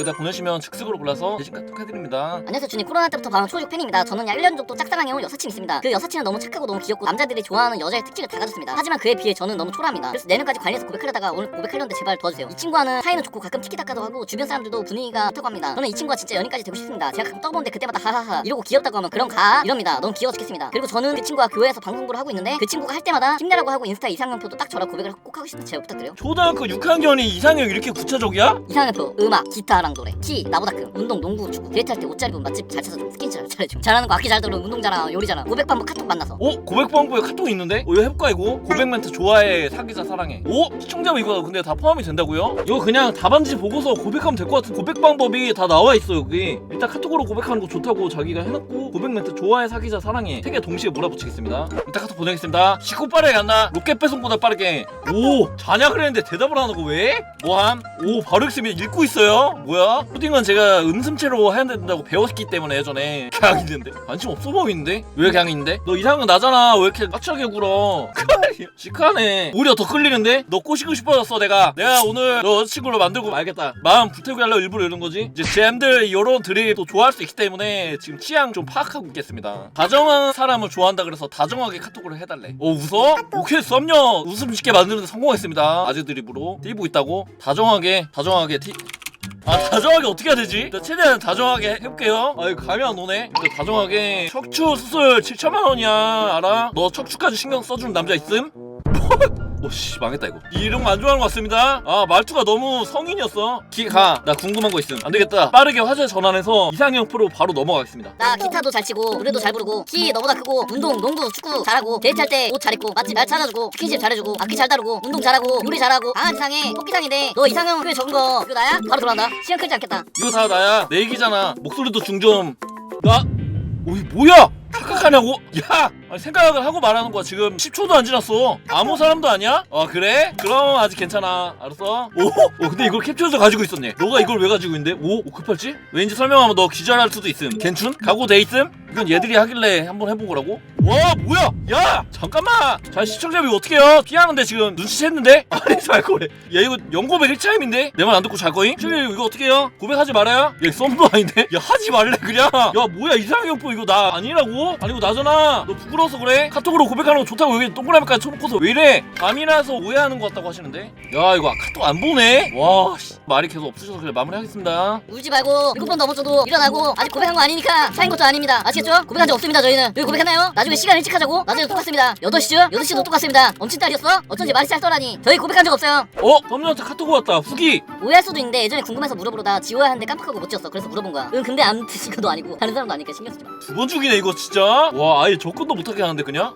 여기다 보내시면 즉석으로 골라서 대신 카톡 해드립니다. 안녕하세요. 주님 코로나 때부터 봐온 초육 팬입니다. 저는 약 1년 정도 짝사랑해 온 여사친 있습니다. 그 여사친은 너무 착하고 너무 귀엽고 남자들이 좋아하는 여자의 특징을 다 가졌습니다. 하지만 그에 비해 저는 너무 초라합니다. 그래서 내년까지 관리해서 고백하려다가 오늘 고백하려는데 제발 도와주세요. 이 친구와는 사이는 좋고 가끔 티키타카도 하고 주변 사람들도 분위기가 좋다고 합니다. 저는 이 친구와 진짜 연인까지 되고 싶습니다. 제가 가끔 떠보는데 그때마다 하하하 이러고 귀엽다고 하면 그럼 가 이럽니다. 너무 귀여워 죽겠습니다. 그리고 저는 그 친구와 교회에서 방송부를 하고 있는데 그 친구가 할 때마다 힘내라고 하고 인스타 이상형표도 딱 저랑 고백을 꼭 하고 싶은데 제발 부탁드려요. 초등학교 6학년이 이상형 이렇게 구체적이야? 이상형표 음악 기타랑 노래 키 나보다 큰 운동 농구 축구 데이트할 때 옷잘 입으면 맛집 잘 찾아줘 스킨십 잘해줘 잘하는 거 악기 잘 들어 운동 잘하 요리 잘하 고백 방법 카톡 만나서 어? 고백 방법에 카톡이 있는데? 어, 이거 해볼까 이거? 고백 멘트 좋아해 사귀자 사랑해 오? 시청자분 이거 근데 다 포함이 된다고요? 이거 그냥 답안지 보고서 고백하면 될 것 같은 고백 방법이 다 나와 있어 여기 일단 카톡으로 고백하는 거 좋다고 자기가 해놓고 고백 멘트 좋아해 사귀자 사랑해 세 개 동시에 몰아붙이겠습니다 일단 카톡 보내겠습니다 시고 빠르게 안나 로켓 배송보다 빠르게 오 잔약을 했는데 대답을 안 하고 왜? 뭐함? 오 바로 읽습니다 읽고 있어요 뭐야? 푸딩은 제가 음슴체로 해야 된다고 배웠기 때문에 예전에. 있는데? 관심 없어 보이는데? 왜 있는데? 너 이상한 나잖아. 왜 이렇게 까칠하게 굴어? 시크하네. 오히려 더 끌리는데? 너 꼬시고 싶어졌어 내가. 내가 오늘 너 여자친구로 만들고 알겠다. 마음 불태우게 하려고 일부러 이런 거지? 이제 잼들 이런 들이 또 좋아할 수 있기 때문에 지금 취향 좀 파악하고 있겠습니다. 다정한 사람을 좋아한다 그래서 다정하게 카톡을 해달래. 어 웃어? 오케이 썸녀. 웃음 짓게 만드는데 성공했습니다. 아재 드립으로. 띄고 있다고? 다정하게 다정하게 티... 아 다정하게 어떻게 해야 되지? 나 최대한 다정하게 해볼게요 아 이거 감이 안 오네 근데 다정하게 척추 수술 7천만 원이야 알아? 너 척추까지 신경 써주는 남자 있음? 오씨 망했다 이거. 이런 거 안 좋아하는 것 같습니다. 아 말투가 너무 성인이었어. 기가 나 궁금한 거 있음. 안 되겠다. 빠르게 화제 전환해서 이상형 프로 바로 넘어가겠습니다. 나 기타도 잘 치고 노래도 잘 부르고 키 너보다 크고 운동 농구 축구 잘하고 데이트할 때 옷 잘 입고 맛집 잘 찾아주고 스킨십 잘해주고 악기 잘 다루고 운동 잘하고 요리 잘하고 강아지 상해 토끼상인데 너 이상형 그 적은 거. 이거 나야? 바로 돌아간다. 시간 끌지 않겠다. 이거 다 나야. 내 얘기잖아. 목소리도 중좀 나 어이 뭐야? 착각하냐고? 야 아니, 생각을 하고 말하는 거야. 지금 10초도 안 지났어. 아무 사람도 아니야? 아 그래? 그럼 아직 괜찮아. 알았어. 오, 오 근데 이걸 캡처해서 가지고 있었네. 너가 이걸 왜 가지고 있는데? 오, 오 급할지? 왠지 설명하면 너 기절할 수도 있음. 괜춘? 각오 돼 있음? 이건 얘들이 하길래 한번 해보고라고? 와 뭐야? 야 잠깐만! 자 시청자 이거 어떻게 해요? 피하는데 지금 눈치챘는데? 아니 잘 거래. 야 이거 연고백 1차임인데? 내 말 안 듣고 잘 거임? 시청자 이거 어떻게 해요? 고백하지 말아요? 야 썸도 아닌데? 야 하지 말래 그냥! 야 뭐야 이상형 뽀 이거 나 아니라고? 아니고 나잖아. 너 부끄러 워서 그래? 카톡으로 고백하는 거 좋다고 여기 동그라미까지 쳐놓고서 왜 이래? 밤이라서 오해하는 것 같다고 하시는데? 야 이거 카톡 안 보네? 와 씨, 말이 계속 없으셔서 그래. 마무리하겠습니다. 울지 말고 일곱 번 넘어져도 일어나고 아직 고백한 거 아니니까 사인 것도 아닙니다. 아시겠죠? 고백한 적 없습니다 저희는. 여기 고백했나요? 나중에 시간 일찍 하자고? 나중에 똑같습니다. 8시죠? 8시도 똑같습니다. 엄친 딸이었어? 어쩐지 말이 짤더라니. 저희 고백한 적 없어요. 어? 썸녀한테 카톡 왔다. 후기. 오해할 수도 있는데 예전에 궁금해서 물어보려다 지워야 하는데 깜빡하고 못 지웠어. 그래서 물어본 거야. 응 근데 안 드신 것도 아니고 다른 사람도 아니니까 신경 쓰지 마. 두 번 죽이네 이거 진짜. 와 아예 접근도 못 하게 하는데 그냥